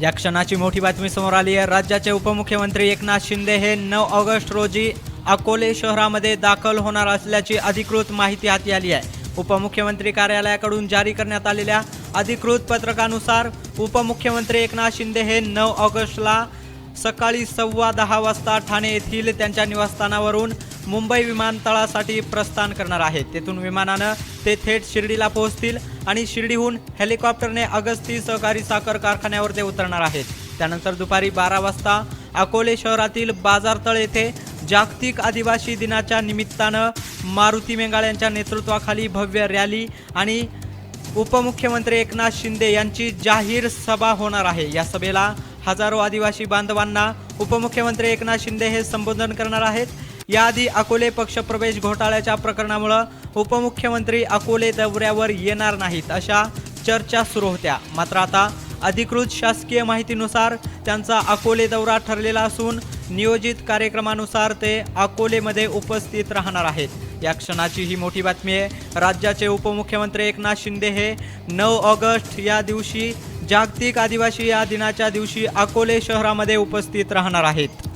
या क्षणाची मोठी बातमी समोर आली आहे. राज्याचे उपमुख्यमंत्री एकनाथ शिंदे हे नऊ ऑगस्ट रोजी अकोले शहरामध्ये दाखल होणार असल्याची अधिकृत माहिती हाती आली आहे. उपमुख्यमंत्री कार्यालयाकडून जारी करण्यात आलेल्या अधिकृत पत्रकानुसार उपमुख्यमंत्री एकनाथ शिंदे हे नऊ ऑगस्टला सकाळी सव्वा दहा वाजता ठाणे येथील त्यांच्या निवासस्थानावरून मुंबई विमानतळासाठी प्रस्थान करणार आहेत. तेथून विमानानं ते थेट शिर्डीला पोहोचतील आणि शिर्डीहून हेलिकॉप्टरने अगस्ती सहकारी साखर कारखान्यावर ते उतरणार आहेत. त्यानंतर दुपारी बारा वाजता अकोले शहरातील बाजारतळ येथे जागतिक आदिवासी दिनाच्या निमित्तानं मारुती मेंगाळ यांच्या नेतृत्वाखाली भव्य रॅली आणि उपमुख्यमंत्री एकनाथ शिंदे यांची जाहीर सभा होणार आहे. या सभेला हजारो आदिवासी बांधवांना उपमुख्यमंत्री एकनाथ शिंदे हे संबोधन करणार आहेत. याआधी अकोले पक्षप्रवेश घोटाळ्याच्या प्रकरणामुळं उपमुख्यमंत्री अकोले दौऱ्यावर येणार नाहीत अशा चर्चा सुरू होत्या. मात्र आता अधिकृत शासकीय माहितीनुसार त्यांचा अकोले दौरा ठरलेला असून नियोजित कार्यक्रमानुसार ते अकोलेमध्ये उपस्थित राहणार आहेत. या क्षणाची ही मोठी बातमी आहे. राज्याचे उपमुख्यमंत्री एकनाथ शिंदे हे नऊ ऑगस्ट या दिवशी जागतिक आदिवासी या दिनाच्या दिवशी अकोले शहरामध्ये उपस्थित राहणार आहेत.